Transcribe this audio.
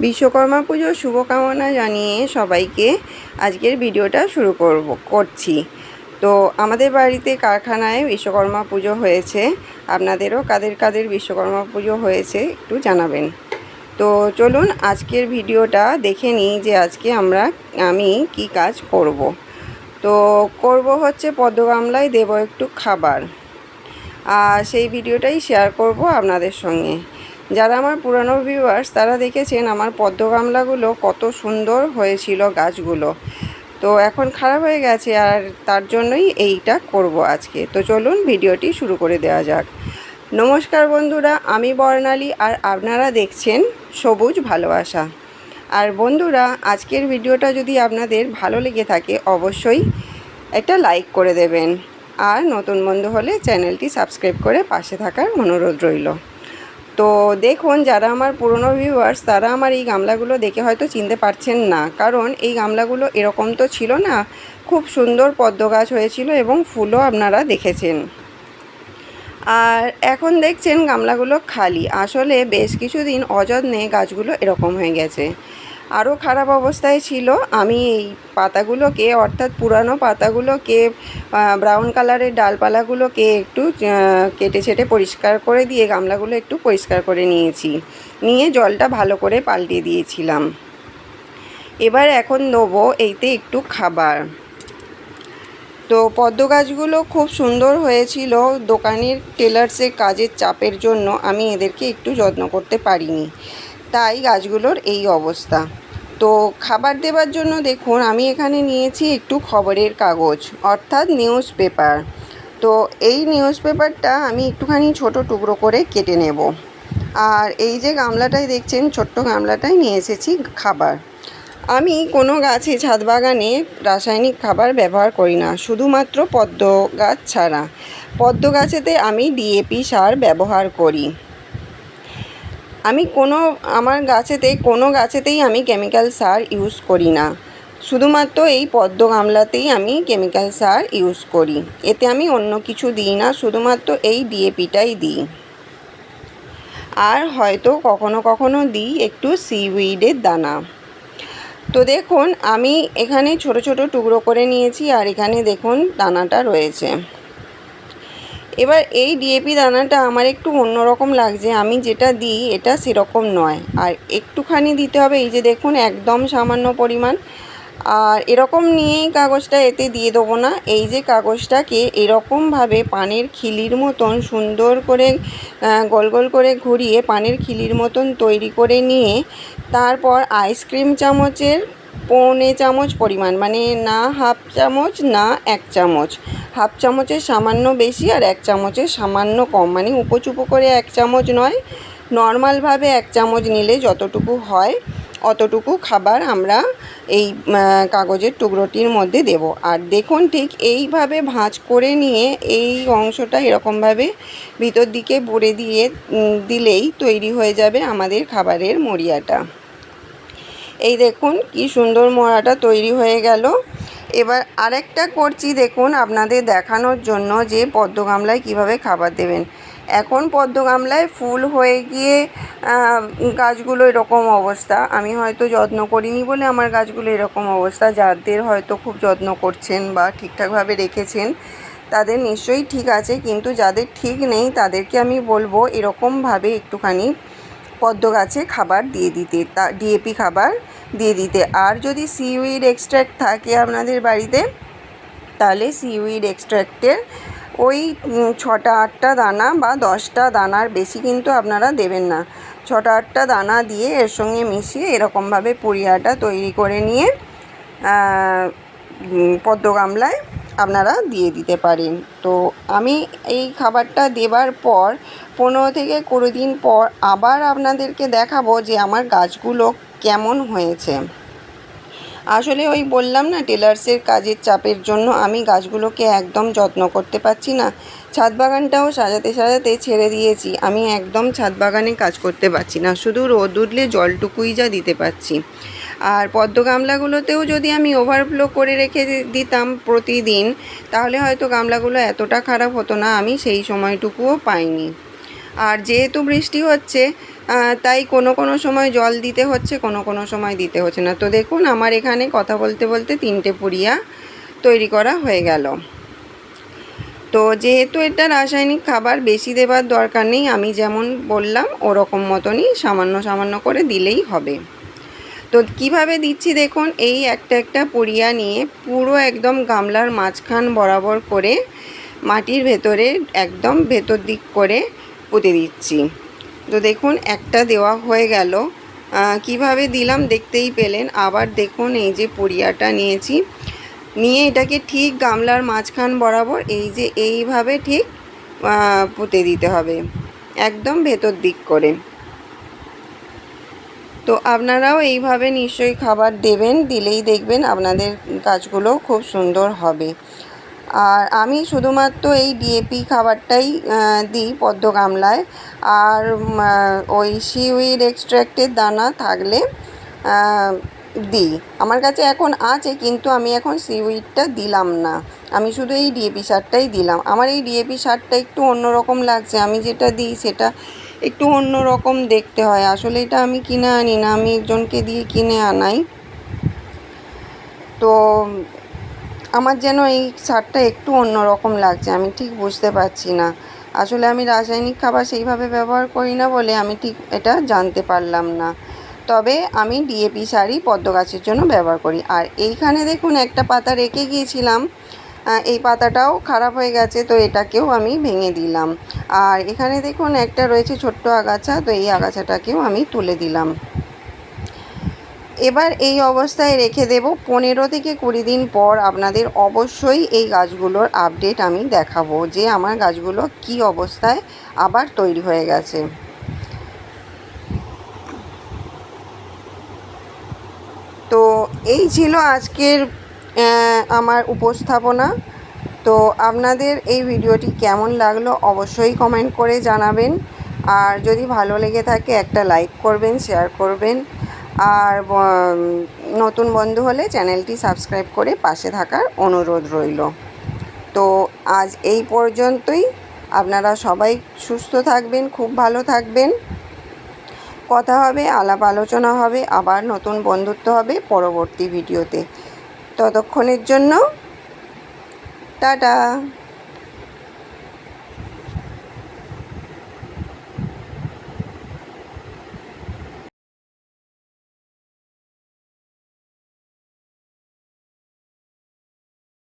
বিশ্বকর্মা পুজোর শুভকামনা জানিয়ে সবাইকে আজকের ভিডিওটা শুরু করব, করছি। তো আমাদের বাড়িতে কারখানায় বিশ্বকর্মা পুজো হয়েছে। আপনাদেরও কাদের কাদের বিশ্বকর্মা পুজো হয়েছে একটু জানাবেন। তো চলুন আজকের ভিডিওটা দেখে নিই যে আজকে আমরা, আমি কি কাজ করব। তো করব হচ্ছে পদ্ম গামলায় দেবো একটু খাবার। আর সেই ভিডিওটাই শেয়ার করব আপনাদের সঙ্গে। যারা আমার পুরানো ভিউয়ার্স তারা দেখেছেন আমার পদ্ম গামলাগুলো কত সুন্দর হয়েছিল গাছগুলো। তো এখন খারাপ হয়ে গেছে আর তার জন্যই এইটা করব আজকে। তো চলুন ভিডিওটি শুরু করে দেওয়া যাক। নমস্কার বন্ধুরা, আমি বর্ণালী আর আপনারা দেখছেন সবুজ ভালোবাসা। আর বন্ধুরা, আজকের ভিডিওটা যদি আপনাদের ভালো লেগে থাকে, অবশ্যই একটা লাইক করে দেবেন। আর নতুন বন্ধু হলে চ্যানেলটি সাবস্ক্রাইব করে পাশে থাকার অনুরোধ রইল। তো দেখুন, যারা আমার পুরনো ভিউয়ার্স তারা আমার এই গামলাগুলো দেখে হয়তো চিনতে পারছেন না। কারণ এই গামলাগুলো এরকম তো ছিল না। খুব সুন্দর পদ্ম গাছ হয়েছিল এবং ফুলও আপনারা দেখেছেন। আর এখন দেখছেন গামলাগুলো খালি। আসলে বেশ কিছুদিন অযত্নে গাছগুলো এরকম হয়ে গেছে। আরও খারাপ অবস্থায় ছিল। আমি এই পাতাগুলোকে, অর্থাৎ পুরানো পাতাগুলোকে ব্রাউন কালারের ডালপালাগুলোকে একটু কেটে ছেটে পরিষ্কার করে দিয়ে গামলাগুলো একটু পরিষ্কার করে নিয়েছি। নিয়ে জলটা ভালো করে পাল্টিয়ে দিয়েছিলাম। এবার এখন দেবো এইতে একটু খাবার। তো পদ্ম গাছগুলো খুব সুন্দর হয়েছিল। দোকানের টেলার্সের কাজের চাপের জন্য আমি এদেরকে একটু যত্ন করতে পারিনি। তাই গাছগুলোর এই অবস্থা। তো খাবার দেবার জন্য দেখুন, আমি এখানে নিয়েছি একটু খবরের কাগজ, অর্থাৎ নিউজ পেপার। তো এই নিউজ পেপারটা আমি একটুখানি ছোট টুকরো করে কেটে নেব। আর এই যে গামলাটাই দেখছেন, ছোট্ট গামলাটাই নিয়ে এসেছি খাবার। আমি কোনো গাছে ছাদ বাগানে রাসায়নিক খাবার ব্যবহার করি না, শুধুমাত্র পদ্ম গাছ ছাড়া। পদ্ম গাছেতে আমি ডিএপি সার ব্যবহার করি। আমি কোনো, আমার গাছেতে, কোনো গাছেতেই আমি কেমিক্যাল সার ইউজ করি না। শুধুমাত্র এই পদ্ম গামলাতেই আমি কেমিক্যাল সার ইউজ করি। এতে আমি অন্য কিছু দিই না, শুধুমাত্র এই ডিএপিটাই দিই। আর হয়তো কখনো কখনো দিই একটু সিউইডের দানা। তো দেখুন, আমি এখানে ছোট ছোট টুকরো করে নিয়েছি, আর এখানে দেখুন দানাটা রয়েছে। এবার এই ডিএপি দানাটা আমার একটু অন্যরকম লাগছে। আমি যেটা দিই, এটা সেরকম নয়। আর একটুখানি দিতে হবে, এই যে দেখুন, একদম সামান্য পরিমাণ। আর এরকম নিয়েই কাগজটা এতে দিয়ে দেবো না। এই যে কাগজটাকে এরকমভাবে পানের খিলির মতন সুন্দর করে গোল গোল করে ঘুরিয়ে পানের খিলির মতন তৈরি করে নিয়ে, তারপর আইসক্রিম চামচের পৌনে চামচ পরিমাণ মানে না হাফ চামচ, না এক চামচ। হাফ চামচের সামান্য বেশি আর এক চামচের সামান্য কম মানে উপচুপো করে এক চামচ নয়। নর্মালভাবে এক চামচ নিলে যতটুকু হয়, অতটুকু খাবার আমরা এই কাগজের টুকরোটির মধ্যে দেব। আর দেখুন ঠিক এইভাবে ভাঁজ করে নিয়ে এই অংশটা এরকমভাবে ভিতর দিকে ভরে দিয়ে দিলেই তৈরি হয়ে যাবে আমাদের খাবারের মরিয়াটা। এই দেখুন কি সুন্দর মোড়াটা তৈরি হয়ে গেল। এবার আরেকটা করছি দেখুন আপনাদের দেখানোর জন্য যে পদ্ম গামলায় কীভাবে খাবার দেবেন। এখন পদ্ম গামলায় ফুল হয়ে গিয়ে গাছগুলো এরকম অবস্থা। আমি হয়তো যত্ন করিনি বলে আমার গাছগুলো এরকম অবস্থা। যাদের হয়তো খুব যত্ন করছেন বা ঠিকঠাকভাবে রেখেছেন, তাদের নিশ্চয়ই ঠিক আছে। কিন্তু যাদের ঠিক নেই, তাদেরকে আমি বলব এরকমভাবে একটুখানি পদ্ম গাছে খাবার দিয়ে দিতে, তা ডিএপি খাবার দিয়ে দিতে। আর যদি সিউইড এক্সট্র্যাক্ট থাকে আপনাদের বাড়িতে, তাহলে সিউইড এক্সট্র্যাক্টের ওই ছটা আটটা দানা বা দশটা দানার বেশি কিন্তু আপনারা দেবেন না। ছটা আটটা দানা দিয়ে এর সঙ্গে মিশিয়ে এরকমভাবে পুরিয়াটা তৈরি করে নিয়ে পদ্ম গামলায় আপনারা দিয়ে দিতে পারেন। তো আমি এই খাবারটা দেবার পর, পনেরো থেকে কুড়ি দিন পর আবার আপনাদেরকে দেখাবো যে আমার গাছগুলো কেমন হয়েছে। আসলে ওই বললাম না, টেলার্সের কাজের চাপের জন্য আমি গাছগুলোকে একদম যত্ন করতে পারছি না। ছাদ বাগানটাও সাজাতে সাজাতে ছেড়ে দিয়েছি। আমি একদম ছাদ বাগানে কাজ করতে পারছি না। শুধু রোদ উঠলে জলটুকুই যা দিতে পারছি। আর পদ্ম গামলাগুলোতেও যদি আমি ওভারফ্লো করে রেখে দিতাম প্রতিদিন, তাহলে হয়তো গামলাগুলো এতটা খারাপ হতো না, আমি সেই সময়টুকুও পাইনি। আর যেহেতু বৃষ্টি হচ্ছে তাই কোনো কোনো সময় জল দিতে হচ্ছে, কোনো কোনো সময় দিতে হচ্ছে না। তো দেখুন, আমার এখানে কথা বলতে বলতে তিনটে পুরিয়া তৈরি করা হয়ে গেল। তো যেহেতু এটা রাসায়নিক খাবার, বেশি দেবার দরকার নেই, আমি যেমন বললাম, ওরকম মতনই সামান্য সামান্য করে দিলেই হবে। তো কীভাবে দিচ্ছি দেখুন, এই একটা একটা পুরিয়া নিয়ে পুরো একদম গামলার মাঝখান বরাবর করে মাটির ভেতরে একদম ভেতর দিক করে পুঁতে দিচ্ছি। তো দেখুন, একটা দেওয়া হয়ে গেল। কীভাবে দিলাম দেখতেই পেলেন। আবার দেখুন, এই যে পুরিয়াটা নিয়েছি। নিয়ে এটাকে ঠিক গামলার মাঝখান বরাবর এই যে এইভাবে ঠিক পুঁতে দিতে হবে। একদম ভেতর দিক করে। তো আপনারাও এইভাবে নিশ্চয়ই খাবার দেবেন, দিলেই দেখবেন আপনাদের গাছগুলো খুব সুন্দর হবে। আর আমি শুধুমাত্র এই ডিএপি খাবারটাই দিই পদ্ম গামলায়। আর ওই সিউইড এক্সট্র্যাক্টের দানা থাকলে দিই। আমার কাছে এখন আছে, কিন্তু আমি এখন সিউইডটা দিলাম না। আমি শুধু এই ডিএপি সারটাই দিলাম। আমার এই ডিএপি সারটা একটু অন্যরকম লাগছে। আমি যেটা দিই সেটা একটু অন্য রকম দেখতে হয়। আসলে এটা আমি কিনে আনি না, আমি একজনকে দিয়ে কিনে আনাই। তো আমার যেন এই সারটা একটু অন্য রকম লাগছে, আমি ঠিক বুঝতে পারছি না। আসলে আমি রাসায়নিক খাবার সেইভাবে ব্যবহার করি না বলে আমি ঠিক এটা জানতে পারলাম না। তবে আমি ডিএপি সারই পদ্ম গাছের জন্য ব্যবহার করি। আর এইখানে দেখুন, একটা পাতা রেখে গিয়েছিলাম। এই পাতাটাও খারাপ হয়ে গেছে, তো এটাকেও আমি ভেঙে দিলাম। আর এখানে দেখুন, একটা রয়েছে ছোট্ট আগাছা, তো এই আগাছাটাকেও আমি তুলে দিলাম। এবার এই অবস্থায় রেখে দেব। পনেরো থেকে কুড়ি দিন পর আপনাদের অবশ্যই এই গাছগুলোর আপডেট আমি দেখাবো, যে আমার গাছগুলো কি অবস্থায় আবার তৈরি হয়ে গেছে। তো এই ছিল আজকের আমার উপস্থাপনা। তো আপনাদের এই ভিডিওটি কেমন লাগল অবশ্যই কমেন্ট করে জানাবেন। আর যদি ভালো লেগে থাকে একটা লাইক করবেন শেয়ার করবেন। আর নতুন বন্ধু হলে চ্যানেলটি সাবস্ক্রাইব করে পাশে থাকার অনুরোধ রইল। তো আজ এই পর্যন্তই। আপনারা সবাই সুস্থ থাকবেন, খুব ভালো থাকবেন। কথা হবে, আলাপ আলোচনা হবে, আবার নতুন বন্ধুত্ব হবে পরবর্তী ভিডিওতে। ততক্ষণের জন্য টাটা।